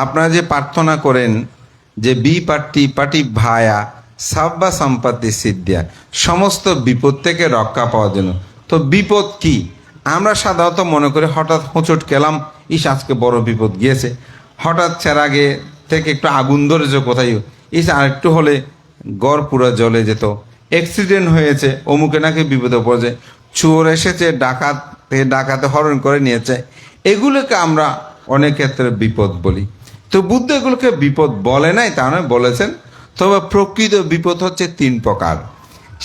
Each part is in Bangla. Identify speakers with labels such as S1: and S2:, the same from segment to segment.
S1: আপনারা যে প্রার্থনা করেন যে বি পার্টি পার্টি ভায়া, সাব্বা সম্পত্তি সিদ্ধিয়া, সমস্ত বিপদ থেকে রক্ষা পাওয়ার জন্য। তো বিপদ কি? আমরা সাধারণত মনে করি হঠাৎ হোঁচট খেলাম, ইস, আজকে বড় বিপদ গিয়েছে। হঠাৎ আগে থেকে একটু আগুন ধরেছে কোথায়? ইস আরেকটু হলে গড় পুরো জলে যেত। অ্যাক্সিডেন্ট হয়েছে, অমুকে নাকি বিপদে পড়েছে। চোর এসেছে, ডাকাত ডাকাতে হরণ করে নিয়েছে। এগুলোকে আমরা অনেক ক্ষেত্রে বিপদ বলি। তো বুদ্ধ এগুলোকে বিপদ বলে নাই, তা নয়, বলেছেন। তবে প্রকৃত বিপদ হচ্ছে তিন প্রকার।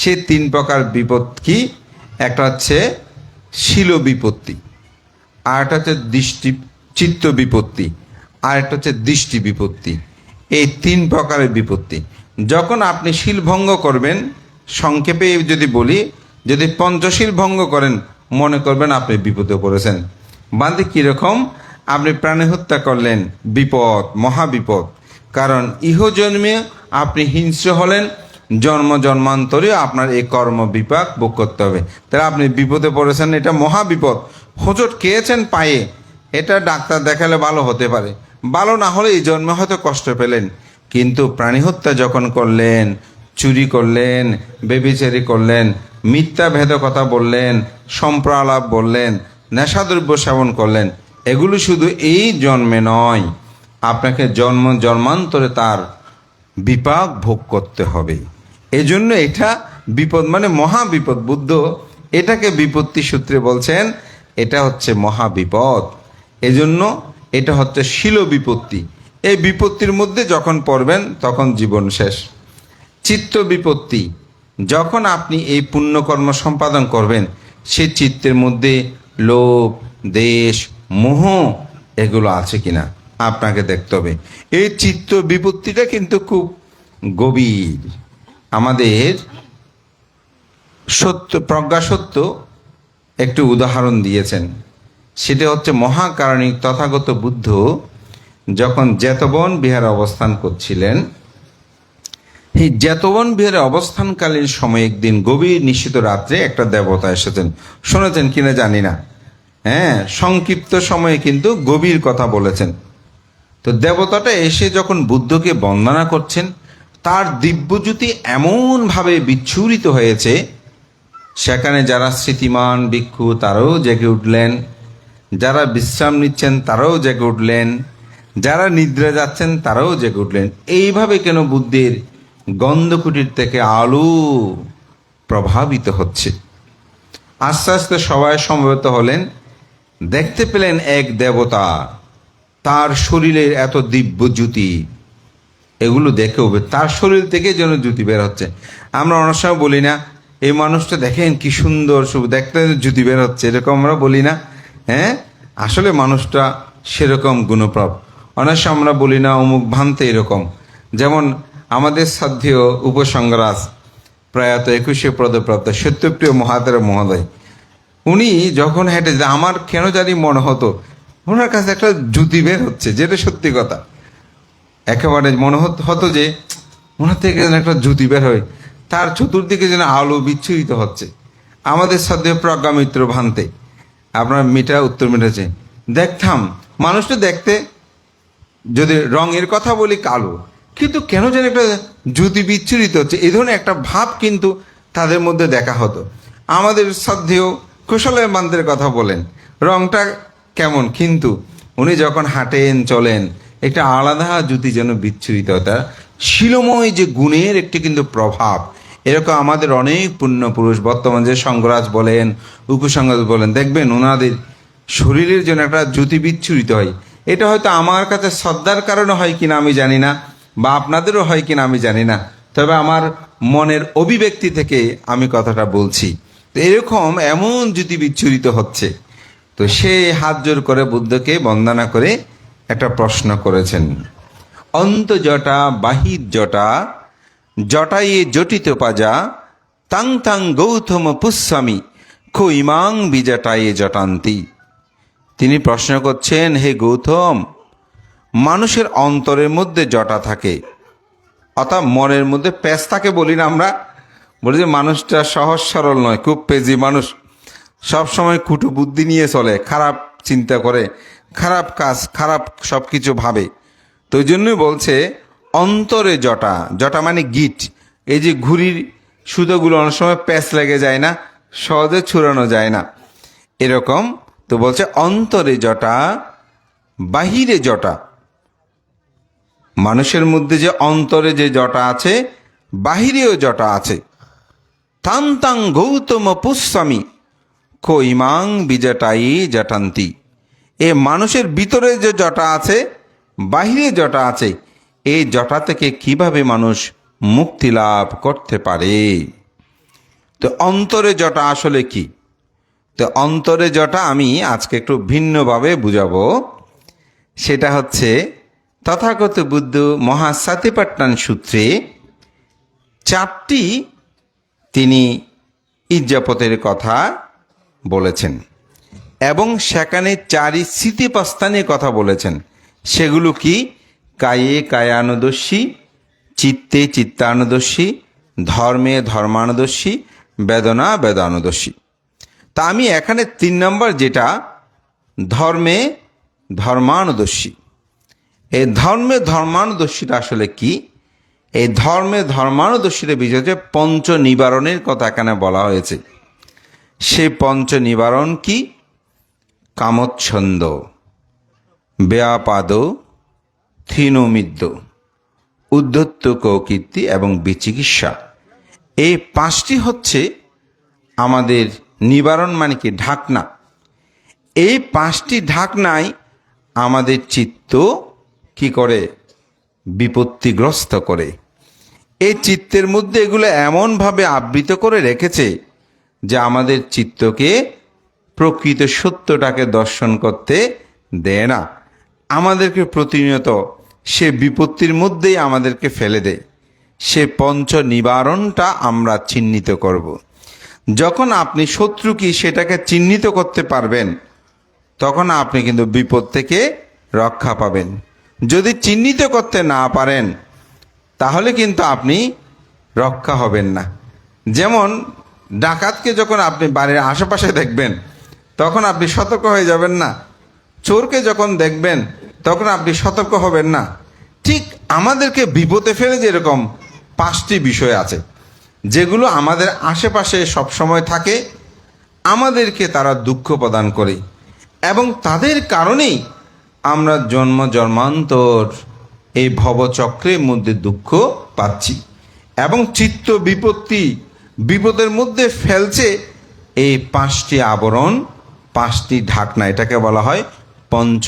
S1: সে তিন প্রকার বিপদ কি? একটা হচ্ছে শিল বিপত্তি, আর একটা হচ্ছে দৃষ্টি, চিত্ত বিপত্তি, আর একটা হচ্ছে দৃষ্টি বিপত্তি। এই তিন প্রকারের বিপত্তি। যখন আপনি শিল ভঙ্গ করবেন, সংক্ষেপে যদি বলি, যদি পঞ্চশীল ভঙ্গ করেন, মনে করবেন আপনি বিপদে পড়েছেন। বান্ধে কীরকম? আপনি প্রাণী হত্যা করলেন, বিপদ, মহাবিপদ। কারণ ইহ জন্মে আপনি হিংস্র হলেন, জন্ম জন্মান্তরে আপনার এই কর্ম বিপাক ভোগ করতে হবে। তাহলে আপনি বিপদে পড়েছেন, এটা মহাবিপদ। হোঁচট খেয়েছেন পায়ে, এটা ডাক্তার দেখালে ভালো হতে পারে। ভালো না হলে এই জন্মে হয়তো কষ্ট পেলেন। কিন্তু প্রাণী হত্যা যখন করলেন, চুরি করলেন, বেবিচারি করলেন, মিথ্যা ভেদ কথা বললেন, সম্প্রালাপ বললেন, নেশাদ্রব্য সেবন করলেন এগুলো শুধু এই জন্মে নয়, আপনাকে জন্ম জন্মান্তরে তার বিপাক ভোগ করতে হবে। এজন্য এটা বিপদ মানে মহা বিপদ বুদ্ধ এটাকে বিপত্তি সূত্রে বলছেন, এটা হচ্ছে মহা বিপদ এজন্য এটা হচ্ছে শিল বিপত্তি এই বিপত্তির মধ্যে যখন পড়বেন, তখন জীবন শেষ। চিত্ত বিপত্তি যখন আপনি এই পুণ্যকর্ম সম্পাদন করবেন, সে চিত্তের মধ্যে লোভ, দেশ মোহ, এগুলো আছে কিনা? আপনাকে দেখতে হবে। এই চিত্ত বিপত্তিটা কিন্তু খুব গভীর। আমাদের সত্য প্রজ্ঞা সত্য একটু উদাহরণ দিয়েছেন। সেটা হচ্ছে মহাকারণিক তথাগত বুদ্ধ যখন জেতবন বিহারে অবস্থান করছিলেন এই জেতবন বিহারে অবস্থানকালীন সময় একদিন গভীর নিশ্চিত রাত্রে একটা দেবতা এসেছেন। শুনেছেন কিনা জানি না। হ্যাঁ সংক্ষিপ্ত সময়ে কিন্তু গভীর কথা বলেছেন। তো দেবতাটা এসে যখন বুদ্ধকে বন্দনা করছেন, তার দিব্যজ্যোতি এমনভাবে বিচ্ছুরিত হয়েছে, সেখানে যারা স্মৃতিমান ভিক্ষু, তারাও জেগে উঠলেন। যারা বিশ্রাম নিচ্ছেন, তারাও জেগে উঠলেন। যারা নিদ্রা যাচ্ছেন, তারাও জেগে উঠলেন। এইভাবে কেন বুদ্ধির গন্ধকুটির থেকে আলো প্রভাবিত হচ্ছে? আস্তে আস্তে সবাই সমবেত হলেন। দেখতে পেলেন এক দেবতা। তার শরীরের এত দিব্য জ্যোতি। এগুলো দেখে হবে, তার শরীর থেকে যেন জ্যোতি বের হচ্ছে। আমরা অনেক সময় বলি না, এই মানুষটা দেখেন কি সুন্দর শুভ দেখতে জ্যোতি বের হচ্ছে, এরকম আমরা বলি না। হ্যাঁ? আসলে মানুষটা সেরকম গুণপ্রব। অনেক সময় আমরা বলি না, অমুক ভান্তে এরকম। যেমন আমাদের সাধ্যীয় উপসংগ্রাস প্রয়াত একুশে পদপ্রাপ্ত সত্যপ্রিয় মহাতের মহোদয় উনি যখন হেঁটে যে আমার কেন জানি মনে হতো, ওনার কাছে একটা জুতি বের হচ্ছে, যেটা সত্যি কথা। একেবারে মনে হত- যে, ওনার থেকে যেন একটা জুতি বের হয়, তার চতুর্দিকে যেন আলো বিচ্ছুরিত হচ্ছে। আমাদের সদ্য প্রজ্ঞা মিত্র ভান্তে আপনার মিটা উত্তর মিটাছে। দেখতাম, মানুষটা দেখতে যদি রঙের কথা বলি, কালো। কিন্তু কেন যেন একটা জ্যোতি বিচ্ছুরিত হচ্ছে এই ধরনের একটা ভাব কিন্তু তাদের মধ্যে দেখা হতো। আমাদের সাধ্যেও কুশলের বান্ধের কথা বলেন। রংটা কেমন? কিন্তু উনি যখন হাঁটেন, চলেন, একটা আলাদা জ্যোতি যেন বিচ্ছুরিত হতো শিলময় যে গুণের একটি কিন্তু প্রভাব, এরকম আমাদের অনেক পুণ্যপুরুষ বর্তমান যে সংগরাজ বলেন, উপসংগরাজ বলেন, দেখবেন ওনাদের শরীরের জন্য একটা জ্যোতি বিচ্ছুরিত হয়। এটা হয়তো আমার কাছে শ্রদ্ধার কারণে হয় কিনা আমি জানি না, বা আপনাদেরও হয় কিনা আমি জানি না। তবে আমার মনের অভিব্যক্তি থেকে আমি কথাটা বলছি। তো এরকম এমন যদি বিচ্ছুরিত হচ্ছে। তো সে হাত জোর করে বুদ্ধকে বন্দনা করে একটা প্রশ্ন করেছেন। অন্ত জটা বাহির জটা, জটায়ে জটিত পাজা, তাং তাং গৌতম পুস্বামী খো ইমাং বিজটায়ে জটান্তি। তিনি প্রশ্ন করছেন, হে গৌতম, মানুষের অন্তরের মধ্যে জটা থাকে, অর্থাৎ মনের মধ্যে প্যাঁচ থাকে বলি না আমরা বলি যে মানুষটা সহজ সরল নয়, খুব পেজি মানুষ। সব সময় কুটু বুদ্ধি নিয়ে চলে, খারাপ চিন্তা করে, খারাপ কাজ, খারাপ সব কিছু ভাবে। তো ওই জন্যই বলছে, অন্তরে জটা জটা মানে গিট। এই যে ঘুড়ির সুতোগুলো অনেক সময় প্যাচ লেগে যায় না, সহজে ছুড়ানো যায় না। এরকম তো বলছে, অন্তরে জটা, বাহিরে জটা। মানুষের মধ্যে যে অন্তরে যে জটা আছে, বাহিরেও জটা আছে। তান্তাং গৌতম পুষ্যামি। কৈমাং বিজটাই জটান্তি। এ মানুষের ভিতরে যে জটা আছে, বাহিরে জটা আছে এই জটা থেকে কীভাবে মানুষ মুক্তি লাভ করতে পারে? তো অন্তরে জটা আসলে কি? তো অন্তরে জটা আমি আজকে একটু ভিন্নভাবে বুঝাবো। সেটা হচ্ছে তথাগত বুদ্ধ মহাসাতিপাট্টান সূত্রে চারটি তিনি ইজ্জাপতের কথা বলেছেন এবং সেখানে চারি স্মৃতিপ্রস্থানের কথা বলেছেন। সেগুলো কি? কায়ে কায়ানুদর্শী, চিত্তে চিত্তানুদর্শী, ধর্মে ধর্মানুদর্শী, বেদনা বেদানুদর্শী। তা আমি এখানে তিন নম্বর যেটা, ধর্মে ধর্মানুদর্শী। এই ধর্মে ধর্মানুদর্শীটা আসলে কি? এই ধর্মে ধর্মানুদর্শীর হচ্ছে পঞ্চ নিবারণের কথা এখানে বলা হয়েছে। সেই পঞ্চ নিবারণ কি? কামচ্ছন্দ, ব্যাপাদ থিনমিদ্য উদ্ধত্ত কৌকীর্তি এবং বিচিকিৎসা। এই পাঁচটি হচ্ছে আমাদের নিবারণ মানে কি? ঢাকনা। এই পাঁচটি ঢাকনায় আমাদের চিত্ত কি করে বিপত্তিগ্রস্ত করে। এই চিত্তের মধ্যে এগুলো এমনভাবে আবৃত করে রেখেছে যে আমাদের চিত্তকে প্রকৃত সত্যটাকে দর্শন করতে দেয় না। আমাদেরকে প্রতিনিয়ত সে বিপত্তির মধ্যেই আমাদেরকে ফেলে দেয়। সে পঞ্চ নিবারণটা আমরা চিহ্নিত করব। যখন আপনি শত্রু কি সেটাকে চিহ্নিত করতে পারবেন, তখন আপনি কিন্তু বিপদ থেকে রক্ষা পাবেন। যদি চিহ্নিত করতে না পারেন, তাহলে কিন্তু আপনি রক্ষা হবেন না। যেমন ডাকাতকে যখন আপনি বাড়ির আশেপাশে দেখবেন, তখন আপনি সতর্ক হয়ে যাবেন না। চোরকে যখন দেখবেন, তখন আপনি সতর্ক হবেন না। ঠিক আমাদেরকে বিপদে ফেলে যেরকম পাঁচটি বিষয় আছে, যেগুলো আমাদের আশেপাশে সবসময় থাকে, আমাদেরকে তারা দুঃখ প্রদান করে এবং তাদের কারণেই আমরা জন্ম জন্মান্তর এই ভবচক্রের মধ্যে দুঃখ পাচ্ছি এবং চিত্ত বিপত্তি বিপদের মধ্যে ফেলছে এই পাঁচটি আবরণ, পাঁচটি ঢাকনা, এটাকে বলা হয় পঞ্চ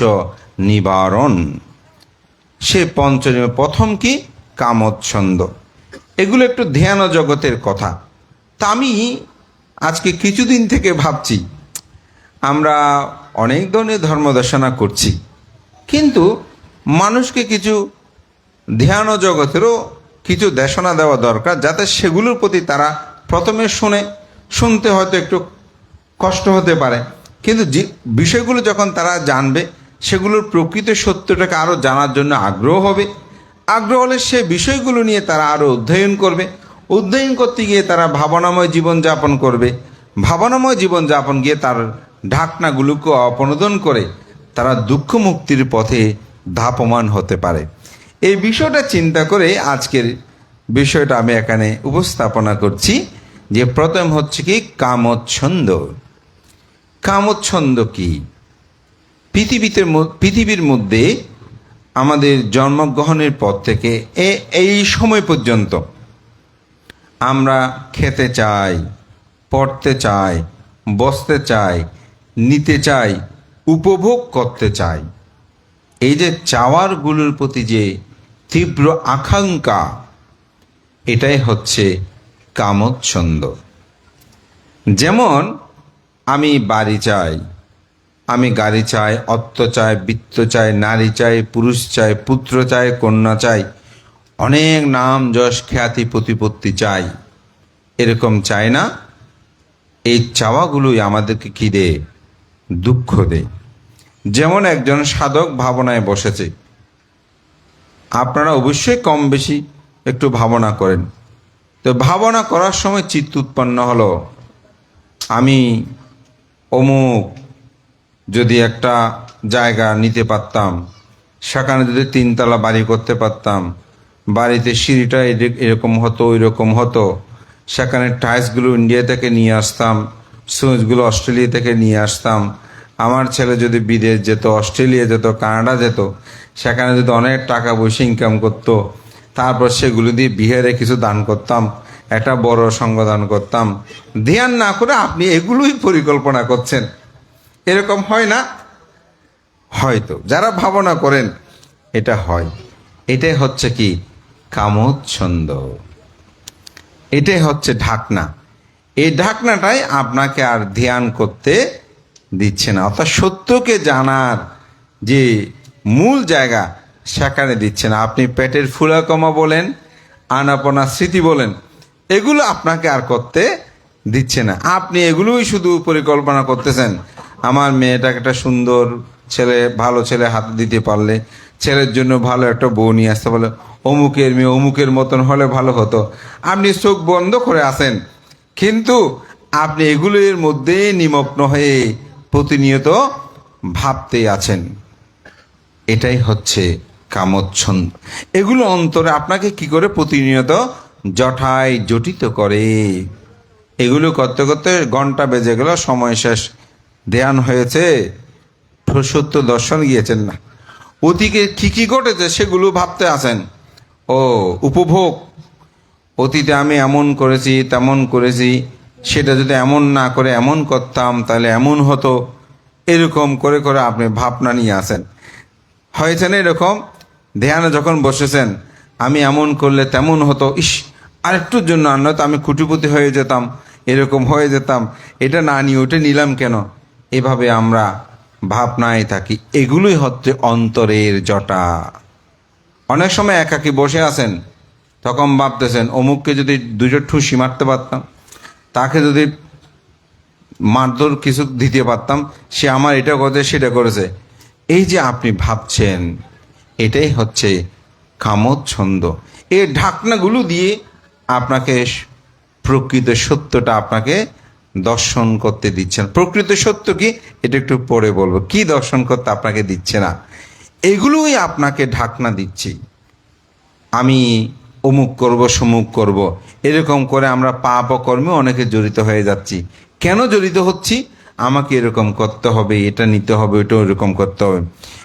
S1: নিবারণ সে পঞ্চ প্রথম কি? কামচ্ছন্দ। এগুলো একটু ধ্যান জগতের কথা। তা আমি আজকে কিছুদিন থেকে ভাবছি, আমরা অনেক ধরনের ধর্মদর্শনা করছি। কিন্তু মানুষকে কিছু ধ্যান জগতেরও কিছু দেশনা দেওয়া দরকার, যাতে সেগুলোর প্রতি তারা প্রথমে শুনে, শুনতে হয়তো একটু কষ্ট হতে পারে। কিন্তু যে বিষয়গুলো যখন তারা জানবে, সেগুলোর প্রকৃত সত্যটাকে আরও জানার জন্য আগ্রহ হবে। আগ্রহ হলে সে বিষয়গুলো নিয়ে তারা আরও অধ্যয়ন করবে। অধ্যয়ন করতে গিয়ে তারা ভাবনাময় জীবনযাপন করবে। ভাবনাময় জীবনযাপন গিয়ে তার ঢাকনাগুলোকে অপনোদন করে তারা দুঃখ মুক্তির পথে ধাপমান হতে পারে। এই বিষয়টা চিন্তা করে আজকের বিষয়টা আমি এখানে উপস্থাপনা করছি যে প্রথম হচ্ছে কি কামচ্ছন্দ। কামচ্ছন্দ কি? পৃথিবীতে পৃথিবীর মধ্যে আমাদের জন্মগ্রহণের পর থেকে এ, এই সময় পর্যন্ত আমরা খেতে চাই, পড়তে চাই, বসতে চাই, নিতে চাই উপভোগ করতে চাই। এই যে চাওয়ারগুলোর প্রতি যে তীব্র আকাঙ্ক্ষা, এটাই হচ্ছে কামচ্ছন্দ যেমন, আমি বাড়ি চাই, আমি গাড়ি চাই, অর্থ চাই, বৃত্ত চাই, নারী চাই, পুরুষ চাই, পুত্র চাই, কন্যা চাই, অনেক নাম যশ, খ্যাতি, প্রতিপত্তি চাই। এরকম চাই না, এই চাওয়াগুলোই আমাদেরকে কি দেয়? দুঃখ দেয়। যেমন একজন সাধক ভাবনায় বসেছে। আপনারা অবশ্যই কম বেশি একটু ভাবনা করেন। তো ভাবনা করার সময় চিত্ত উৎপন্ন হলো। আমি অমুক যদি একটা জায়গা নিতে পারতাম, সেখানে যদি তিনতলা বাড়ি করতে পারতাম, বাড়িতে সিঁড়িটা এরকম হতো ওই রকম হতো, সেখানে টাইলসগুলো ইন্ডিয়া থেকে নিয়ে আসতাম, সুইচগুলো অস্ট্রেলিয়া থেকে নিয়ে আসতাম আমার ছেলে যদি বিদেশ যেত, অস্ট্রেলিয়া যেত, কানাডা যেত, সেখানে যদি অনেক টাকা পয়সা ইনকাম করতো, তারপর সেগুলো দিয়ে বিহারে কিছু দান করতাম, একটা বড় সঙ্গ দান করতাম। ধ্যান না করে আপনি এগুলোই পরিকল্পনা করছেন। এরকম হয় না? হয়তো। যারা ভাবনা করেন, এটা হয়। এটাই হচ্ছে কি? কামোচ্ছন্দ। এটাই হচ্ছে ঢাকনা। এই ঢাকনাটাই আপনাকে আর ধ্যান করতে দিচ্ছে না। অর্থাৎ সত্যকে জানার যে মূল জায়গা সেখানে দিচ্ছে না। আপনি পেটের ফুলা কমা বলেন, আনাপনা স্মৃতি বলেন, এগুলো আপনাকে আর করতে দিচ্ছে না। আপনি এগুলোই শুধু পরিকল্পনা করতেছেন। আমার মেয়েটাকে একটা সুন্দর ছেলে, ভালো ছেলে হাতে দিতে পারলে, ছেলের জন্য ভালো একটা বউ নিয়ে আসতে পারলে, অমুকের মেয়ে অমুকের মতন হলে ভালো হতো। আপনি চোখ বন্ধ করে আসেন কিন্তু আপনি এগুলোর মধ্যেই নিমগ্ন হয়ে প্রতিনিয়ত ভাবতেই আছেন। এটাই হচ্ছে কামচ্ছন্দ। এগুলো অন্তরে আপনাকে কি করে প্রতিনিয়ত জঠায় জটিত করে? এগুলো করতে করতে ঘণ্টা বেজে গেল, সময় শেষ। ধ্যান হয়েছে সত্য দর্শন গিয়েছেন না। অতীকে কি কি ঘটেছে সেগুলো ভাবতে আছেন। ও, উপভোগ। অতীতে আমি এমন করেছি, তেমন করেছি। সেটা যদি এমন না করে, এমন করতাম, তাহলে এমন হতো। এরকম করে করে আপনি ভাবনা নিয়ে আসেন। হয়েছে না এরকম? ধ্যানে যখন বসেছেন, আমি এমন করলে তেমন হতো। ইস, আরেকটুর জন্য আর নয়তো আমি কুটিপতি হয়ে যেতাম, এরকম হয়ে যেতাম। এটা না নিয়ে ওটা নিলাম কেন? এভাবে আমরা ভাবনায় থাকি। এগুলোই হচ্ছে অন্তরের জটা। অনেক সময় একাকি বসে আছেন, তখন ভাবতেছেন, অমুককে যদি দুটো ঠুসি মারতে পারতাম। তাকে যদি মারধর কিছু দিতে পারতাম, সে আমার এটা করেছে, সেটা করেছে। এই যে আপনি ভাবছেন, এটাই হচ্ছে কামত ছন্দ এই ঢাকনাগুলো দিয়ে আপনাকে প্রকৃত সত্যটা আপনাকে দর্শন করতে দিচ্ছেন। প্রকৃত সত্য কি? এটা একটু পরে বলব। কি দর্শন করতে আপনাকে দিচ্ছে না? এগুলোই আপনাকে ঢাকনা দিচ্ছে। আমি অমুক করব, সমুক করব। এরকম করে আমরা পাপ কর্মে অনেকে জড়িত হয়ে যাচ্ছি। কেন জড়িত হচ্ছি? আমাকে এরকম করতে হবে, এটা নিতে হবে ওটা এরকম করতে হবে।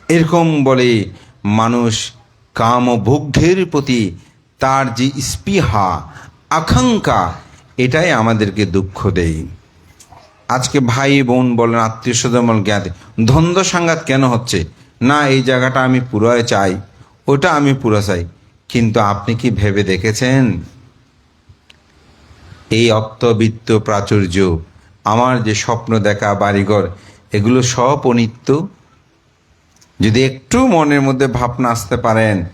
S1: এরকম বলে মানুষ কাম ভোগ্যের প্রতি তার যে স্পৃহা, আকাঙ্ক্ষা, এটাই আমাদেরকে দুঃখ দেয়। আজকে ভাই, বোন বলেন, আত্মীয় স্বজন জ্ঞাতি দ্বন্দ্ব সাংঘাত কেন হচ্ছে? না, এই জায়গাটা আমি পুরোয় চাই, ওটা আমি পুরো চাই। কিন্তু আপনি কি ভেবে দেখেছেন? এই অত্তবিত্ত প্রাচুর্য, আমার যে স্বপ্ন দেখা বাড়িঘর, এগুলো সব অনিত্য? যদি একটু মনের মধ্যে ভাবনা আসতে পারেন,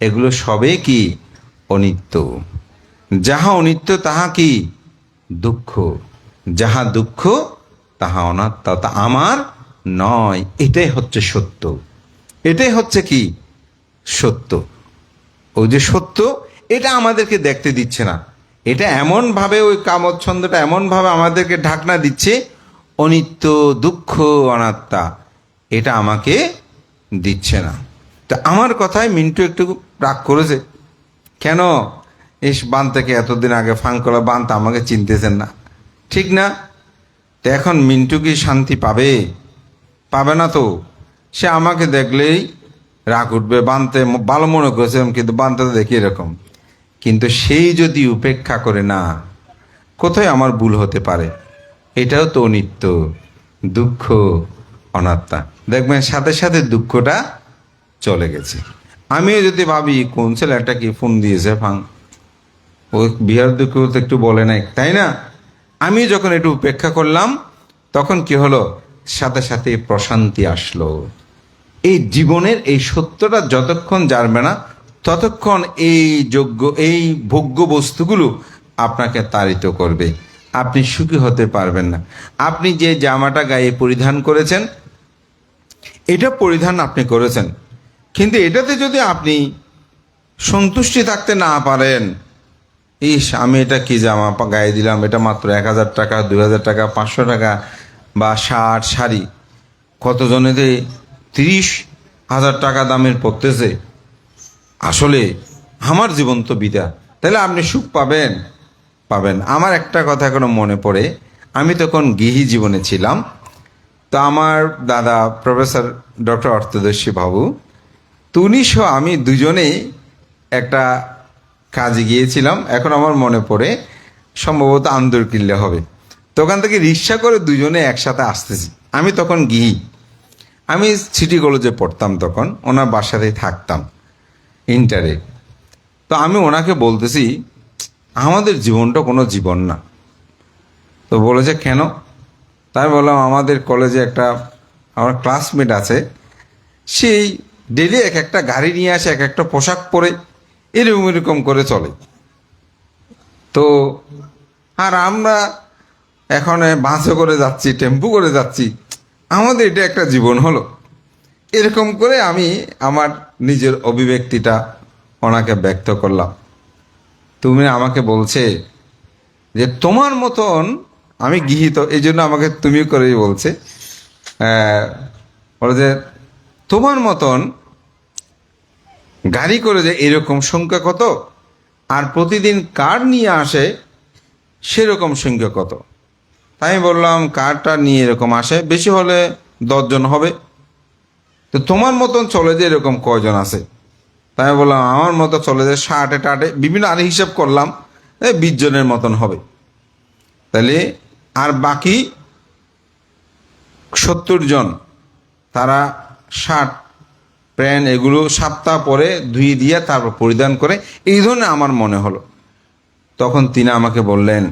S1: এগুলো সবে কি অনিত্য? যাহা অনিত্য, তাহা কি দুঃখ? যাহা দুঃখ, তাহা অনাত্মা। তা আমার নয়, এটাই হচ্ছে সত্য। এটাই হচ্ছে কি সত্য? ওই যে সত্য, এটা আমাদেরকে দেখতে দিচ্ছে না। এটা এমনভাবে ওই কামচ্ছন্দটা এমনভাবে আমাদেরকে ঢাকনা দিচ্ছে, অনিত্য, দুঃখ, অনাত্মা, এটা আমাকে দিচ্ছে না। তা আমার কথায় মিন্টু একটু রাগ করেছে, কেন ইস বান থেকে এতদিন আগে ফাঙ্কলা বান তো আমাকে চিনতেছেন না? ঠিক না। তো এখন মিন্টু কি শান্তি পাবে? পাবে না তো। সে আমাকে দেখলেই রাগ উঠবে, বানতে ভালো মনে করেছিলাম কিন্তু বানতে তো দেখি এরকম। কিন্তু সেই যদি উপেক্ষা করে না, কোথায় আমার ভুল হতে পারে? এটাও তো অনিত্য, দুঃখ, অনাত্মা। দেখবেন সাথে সাথে দুঃখটা চলে গেছে। আমিও যদি ভাবি, কোন ছেলেটা কি ফোন দিয়েছে, ফাং। ও বিহার দুঃখ তো একটু বলে নাই, তাই না? আমি যখন একটু উপেক্ষা করলাম, তখন কি হলো? সাথে সাথে প্রশান্তি আসলো। এই জীবনের এই সত্যটা যতক্ষণ জানবে না, ততক্ষণ এই যোগ্য, এই ভোগ্য বস্তুগুলো আপনাকে তাড়িত করবে। আপনি সুখী হতে পারবেন না। আপনি যে জামাটা গায়ে পরিধান করেছেন, এটা পরিধান আপনি করেছেন। কিন্তু এটাতে যদি আপনি সন্তুষ্টি থাকতে না পারেন, ইস, আমি এটা কি জামা গায়ে দিলাম? এটা মাত্র এক হাজার টাকা, দুই হাজার টাকা, পাঁচশো টাকা বা শার্ট শাড়ি। কতজনেতে তিরিশ হাজার টাকা দামের পড়তেছে। আসলে আমার জীবন তো বিদা। তাহলে আপনি সুখ পাবেন? পাবেন। আমার একটা কথা এখনও মনে পড়ে। আমি তখন গৃহী জীবনে ছিলাম। তো আমার দাদা প্রফেসর ডক্টর অর্থদর্শী বাবু তো উনি সহ আমি দুজনেই একটা কাজে গিয়েছিলাম। এখন আমার মনে পড়ে, সম্ভবত আন্দরকিল্লে হবে। তো ওখান থেকে রিক্সা করে দুজনে একসাথে আসতেছি। আমি তখন গিহি। আমি সিটি কলেজে পড়তাম তখন, ওনার বাসাতেই থাকতাম ইন্টারে তো আমি ওনাকে বলতেছি, আমাদের জীবনটা কোনো জীবন না। তো বলেছে, কেন? তাই বললাম, আমাদের কলেজে একটা, আমার ক্লাসমেট আছে, সেই ডেলি এক একটা গাড়ি নিয়ে আসে, এক একটা পোশাক পরে, এরকম এরকম করে চলে। তো আর আমরা এখন বাসে করে যাচ্ছি, টেম্পু করে যাচ্ছি আমাদের এটা একটা জীবন হলো। এরকম করে আমি আমার নিজের অভিব্যক্তিটা ওনাকে ব্যক্ত করলাম। তুমি আমাকে বলছে যে, তোমার মতন আমি গৃহীত। এই জন্য আমাকে তুমি করেই বলছে। বলে যে, তোমার মতন গাড়ি করে যে এরকম সংখ্যা কত? আর প্রতিদিন কার নিয়ে আসে সেরকম সংখ্যা কত? তাই বললাম, কারটা নিয়ে এরকম আসে, বেশি হলে দশজন হবে। তো তোমার মতন চলে যে এরকম কয়জন আছে? তাই বললাম, আমার মতো চলে যে ষাটে টাটে, বিভিন্ন আর হিসাব করলাম এই বিশ জনের মতন হবে। তাহলে আর বাকি সত্তর জন, তারা শার্ট প্যান্ট, এগুলো সপ্তাহ পরে ধুয়ে দিয়ে তারপর পরিধান করে, এই ধরনের আমার মনে হলো। তখন তিনি আমাকে বললেন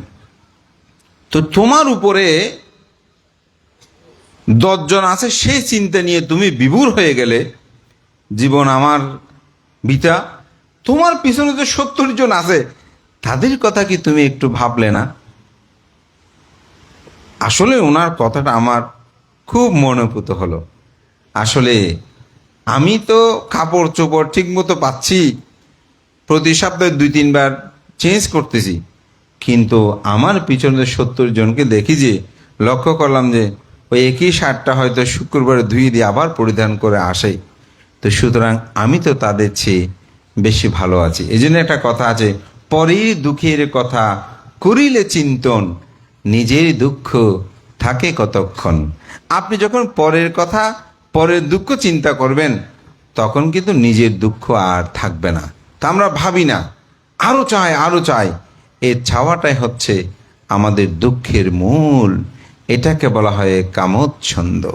S1: তো তোমার উপরে দশজন আছে সেই চিন্তা নিয়ে তুমি বিভোর হয়ে গেলে, জীবন আমার বিতা তোমার পিছনে যে সত্তর জন আছে, তাদের কথা কি তুমি একটু ভাবলে না? আসলে ওনার কথাটা আমার খুব মনোভূত হলো। আসলে আমি তো কাপড় চোপড় ঠিক মতো পাচ্ছি, প্রতি সপ্তাহে দুই তিনবার চেঞ্জ করতেছি। কিন্তু আমার পিছনে সত্তর জনকে দেখি যে লক্ষ্য করলাম যে ওই একই শার্টটা হয়তো শুক্রবারে ধুয়ে দিয়ে আবার পরিধান করে আসে। তো সুতরাং আমি তো তাদের চেয়ে বেশি ভালো আছি। এই জন্য একটা কথা আছে পরের দুঃখের কথা করিলে চিন্তন, নিজের দুঃখ থাকে কতক্ষণ। আপনি যখন পরের কথা, পরের দুঃখ চিন্তা করবেন, তখন কিন্তু নিজের দুঃখ আর থাকবে না। তা আমরা ভাবি না। আরও চাই আরও চাই। এর চাওয়াটাই হচ্ছে আমাদের দুঃখের মূল। এটাকে বলা হয় কামোচ্ছন্দ।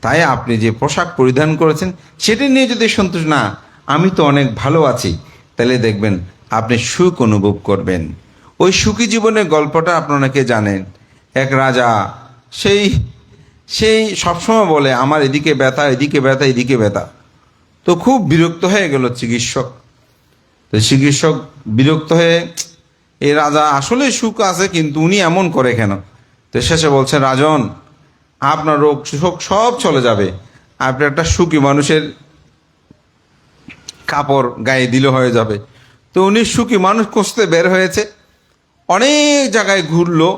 S1: তাই আপনি যে পোশাক পরিধান করেছেন, সেটি নিয়ে যদি সন্তুষ্ট না, আমি তো অনেক ভালো আছি। তাহলে দেখবেন, আপনি সুখ অনুভব করবেন। ওই সুখী জীবনের গল্পটা আপনাকে জানেন। এক রাজা, সেই সেই সবসময় বলে, আমার এদিকে ব্যথা এদিকে ব্যথা এদিকে ব্যথা। তো খুব বিরক্ত হয়ে গেল চিকিৎসক। তো চিকিৎসক বিরক্ত হয়ে এই রাজা আসলে সুখ আছে, কিন্তু উনি এমন করে কেন? তো শেষে বলছেন রাজন, আপনার রোগ শোক সব চলে যাবে। আপনি একটা সুখী মানুষের কাপড় গায়ে দিলে হয়ে যাবে। তো উনি সুখী মানুষ খুঁজতে বের হয়েছে। অনেক জায়গায় ঘুরলো,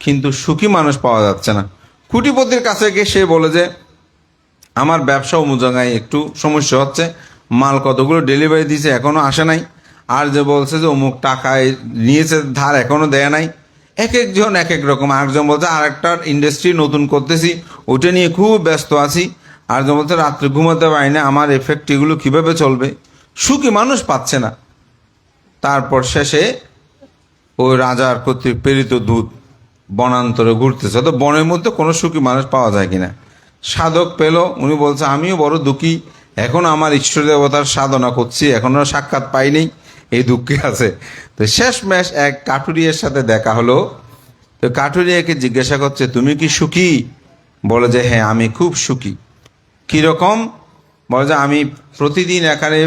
S1: কিন্তু সুখী মানুষ পাওয়া যাচ্ছে না। কুটিপতির কাছে গিয়ে সে বলে যে, আমার ব্যবসা অমুক জায়গায় একটু সমস্যা হচ্ছে। মাল কতগুলো ডেলিভারি দিয়েছে এখনও আসে নাই। আর যে বলছে যে অমুক টাকায় নিয়েছে, ধার এখনও দেয় নাই। এক একজন, এক এক রকম। আরেকজন বলছে আর একটা ইন্ডাস্ট্রি নতুন করতেছি ওটা নিয়ে খুব ব্যস্ত আছি। আরেকজন বলছে, রাত্রে ঘুমাতে পারি না, আমার এফেক্ট এগুলো কীভাবে চলবে? সুখী মানুষ পাচ্ছে না। তারপর শেষে ওই রাজার কর্তৃক প্রেরিত দূত বনান্তরে ঘুরতেছে। তো বনের মধ্যে কোনো সুখী মানুষ পাওয়া যায় কিনা। সাধক পেল, উনি বলছে, আমিও বড় দুঃখী। এখন আমার ইষ্ট দেবতার সাধনা করছি এখনও সাক্ষাৎ পাইনি। এই দুঃখে আছে। তো শেষ ম্যাশ এক কাঠুরিয়ার সাথে দেখা হলো। তো কাঠুরিয়াকে জিজ্ঞাসা করছে, তুমি কি সুখী? বলে যে হ্যাঁ আমি খুব সুখী। কীরকম বলে যে, আমি প্রতিদিন এখানে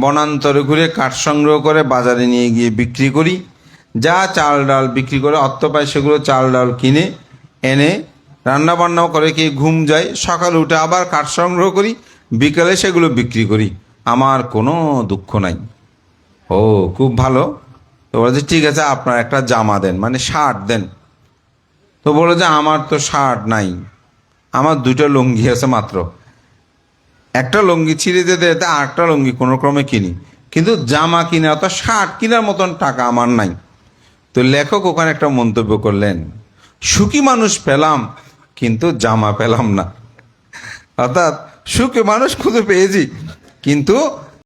S1: বনান্তরে ঘুরে কাঠ সংগ্রহ করে বাজারে নিয়ে গিয়ে বিক্রি করি। যা চাল ডাল বিক্রি করে অর্থ পায় সেগুলো চাল ডাল কিনে, এনে রান্না বান্নাও করে কি ঘুম যায়। সকালে উঠে আবার কাঠ সংগ্রহ করি, বিকেলে সেগুলো বিক্রি করি। আমার কোনো দুঃখ নাই। ও, খুব ভালো। তো বলে যে, ঠিক আছে, আপনার একটা জামা দেন। মানে শার্ট দেন। তো বলে যে, আমার তো শার্ট নাই। আমার দুটো লুঙ্গি আছে মাত্র। একটা লুঙ্গি ছিঁড়ে যেতে যেতে আরেকটা লুঙ্গি কোনো ক্রমে কিনি। কিন্তু জামা কিনা অর্থাৎ শার্ট কেনার মতন টাকা আমার নাই। তো লেখক ওখানে একটা মন্তব্য করলেন, সুখী মানুষ পেলাম, কিন্তু জামা পেলাম না। অর্থাৎ, সুখী মানুষ খুঁজে পেয়েছি, কিন্তু